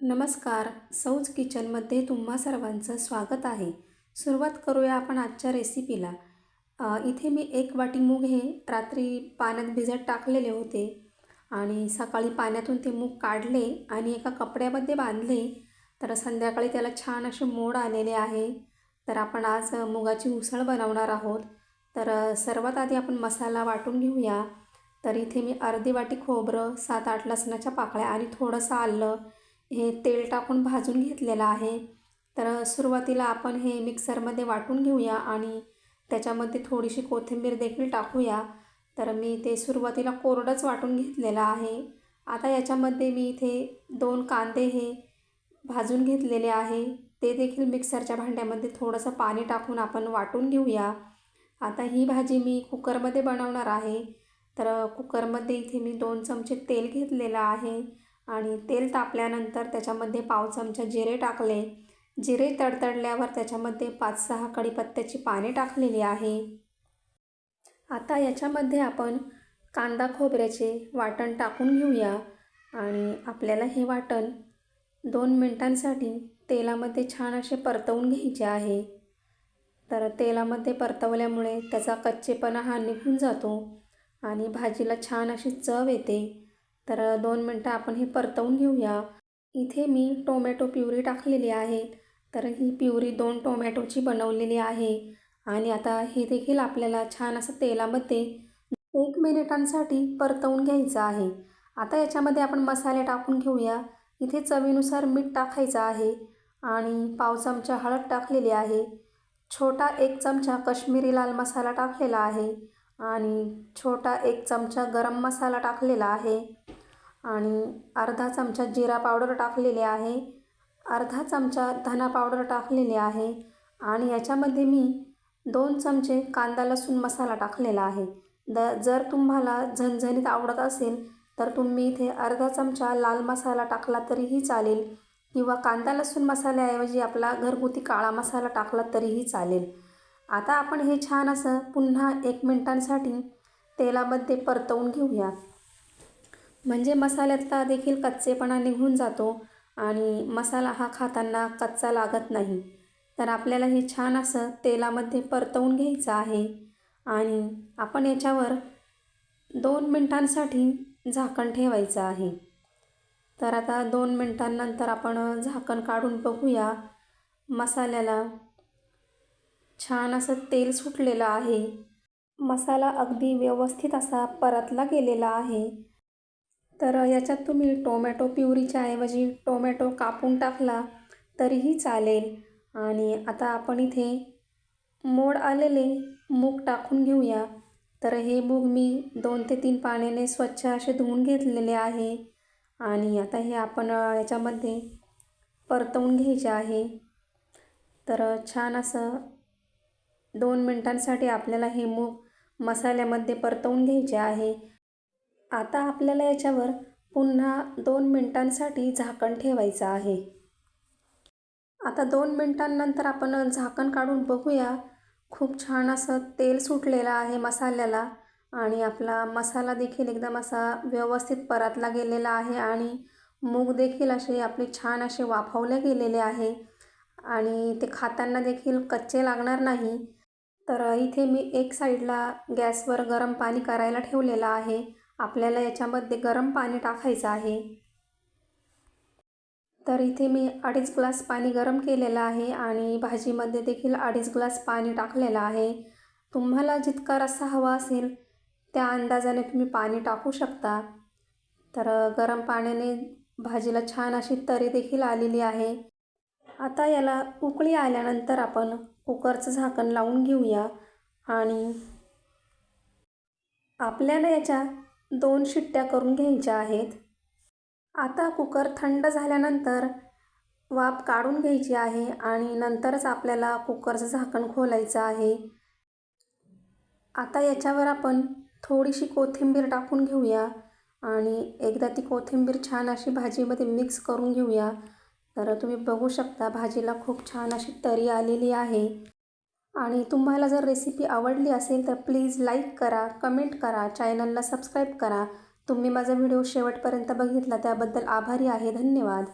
नमस्कार. सौज किचनमध्ये तुम्हा सर्वांचं स्वागत आहे. सुरुवात करूया आपण आजच्या रेसिपीला. इथे मी एक वाटी मूग हे रात्री पाण्यात भिजत टाकलेले होते आणि सकाळी पाण्यातून ते मूग काढले आणि एका कपड्यामध्ये बांधले. तर संध्याकाळी त्याला छान असे मोड आलेले आहे. तर आपण आज मुगाची उसळ बनवणार आहोत. तर सर्वात आधी आपण मसाला वाटून घेऊया. तर इथे मी अर्धी वाटी खोबरं सात आठ लसणाच्या पाकळ्या आणि थोडंसं आलं हे तेल टाकून भाजून घेतलेलं आहे. तर सुरुवातीला आपण हे मिक्सरमध्ये वाटून घेऊया आणि त्याच्यामध्ये थोडीशी कोथिंबीर देखील टाकूया. तर मी ते सुरुवातीला कोरडंच वाटून घेतलेलं आहे. आता याच्यामध्ये मी इथे दोन कांदे हे भाजून घेतलेले आहे. ते देखील मिक्सरच्या भांड्यामध्ये थोडंसं पाणी टाकून आपण वाटून घेऊया. आता ही भाजी मी कुकरमध्ये बनवणार आहे. तर कुकरमध्ये इथे मी दोन चमचे तेल घेतलेलं आहे. आणि तेल तापल्यानंतर त्याच्यामध्ये पाव चमचा जिरे टाकले. जिरे तडतडल्यावर त्याच्यामध्ये पाच सहा कढीपत्त्याची पाने टाकलेली आहे. आता याच्यामध्ये आपण कांदा खोबऱ्याचे वाटण टाकून घेऊया. आणि आपल्याला हे वाटण दोन मिनटांसाठी तेलामध्ये छान असे परतवून घ्यायचे आहे. तर तेलामध्ये परतवल्यामुळे त्याचा कच्चेपणा हा निघून जातो आणि भाजीला छान अशी चव येते. तर दोन मिनटं आपण हे परतवून घेऊया. इथे मी टोमॅटो प्युरी टाकलेली आहे. तर ही प्युरी दोन टोमॅटोची बनवलेली आहे. आणि आता हे देखील आपल्याला छान असं तेलामध्ये एक मिनिटांसाठी परतवून घ्यायचं आहे. आता याच्यामध्ये आपण मसाले टाकून घेऊया. इथे चवीनुसार मीठ टाकायचं आहे. आणि पाव चमचा हळद टाकलेली आहे. छोटा एक चमचा कश्मीरी लाल मसाला टाकलेला आहे. आणि छोटा एक चमचा गरम मसाला टाकलेला आहे. आणि अर्धा चमचा जिरा पावडर टाकलेले आहे. अर्धा चमचा धना पावडर टाकलेले आहे. आणि याच्यामध्ये मी दोन चमचे कांदा लसूण मसाला टाकलेला आहे. द जर तुम्हाला झणझणीत आवडत असेल तर तुम्ही इथे अर्धा चमचा लाल मसाला टाकला तरीही चालेल किंवा कांदा लसूण मसाल्याऐवजी आपला घरगुती काळा मसाला टाकला तरीही चालेल. आता आपण हे छान असं पुन्हा एक मिनटांसाठी तेलामध्ये परतवून घेऊया. म्हणजे मसाल्यातला देखील कच्चेपणा निघून जातो आणि मसाला हा खाताना कच्चा लागत नाही. तर आपल्याला हे छान असं तेलामध्ये परतवून घ्यायचं आहे आणि आपण याच्यावर दोन मिनटांसाठी झाकण ठेवायचं आहे. तर आता दोन मिनटांनंतर आपण झाकण काढून बघूया. मसाल्याला छान असं तेल सुटलेलं आहे. मसाला अगदी व्यवस्थित असा परतला गेलेला आहे. तर याच्यात तुम्ही टोमॅटो प्युरीच्या ऐवजी टोमॅटो कापून टाकला तरीही चालेल. आणि आता आपण इथे मोड आलेले मूग टाकून घेऊया. तर हे मूग मी दोन ते तीन पाण्याने स्वच्छ असे धुवून घेतलेले आहे. आणि आता हे आपण याच्यामध्ये परतवून घ्यायचे आहे. तर छान असं दोन मिनटांसाठी आपल्याला हे मूग मसाल्यामध्ये परतवून घ्यायचे आहे. आता आपल्याला याच्यावर पुन्हा दोन मिनटांसाठी झाकण ठेवायचं आहे. आता दोन मिनटांनंतर आपण झाकण काढून बघूया. खूप छान असं तेल सुटलेलं आहे मसाल्याला आणि आपला मसाला देखील एकदम असा व्यवस्थित परतला गेलेला आहे आणि मूग देखील असे आपले छान असे वाफवले गेलेले आहे आणि ते खाताना देखील कच्चे लागणार नाही. तर इथे मी एक साईडला गॅसवर गरम पाणी करायला ठेवलेलं आहे. आपल्याला याच्यामध्ये गरम पाणी टाकायचं आहे. तर इथे मी अडीच ग्लास पाणी गरम केलेलं आहे आणि भाजीमध्ये देखील अडीच ग्लास पाणी टाकलेलं आहे. तुम्हाला जितका रस्सा हवा असेल त्या अंदाजाने तुम्ही पाणी टाकू शकता. तर गरम पाण्याने भाजीला छान अशी तरी देखील आलेली आहे. आता याला उकळी आल्यानंतर आपण कुकरचं झाकण लावून घेऊया आणि आपल्याला याच्या दोन शिट्ट्या करून घ्यायच्या आहेत. आता कुकर थंड झाल्यानंतर वाफ काढून घ्यायची आहे आणि नंतरच आपल्याला कुकरचं झाकण खोलायचं आहे. आता याच्यावर आपण थोडीशी कोथिंबीर टाकून घेऊया आणि एकदा ती कोथिंबीर छान अशी भाजीमध्ये मिक्स करून घेऊया. तर तुम्ही बघू शकता भाजीला खूप छान अशी तरी आलेली आहे. आणि तुम्हाला जर रेसिपी आवडली असेल तर प्लीज लाईक करा कमेंट करा चॅनलला सबस्क्राईब करा. तुम्ही माझा व्हिडिओ शेवटपर्यंत बघितला त्याबद्दल आभारी आहे. धन्यवाद.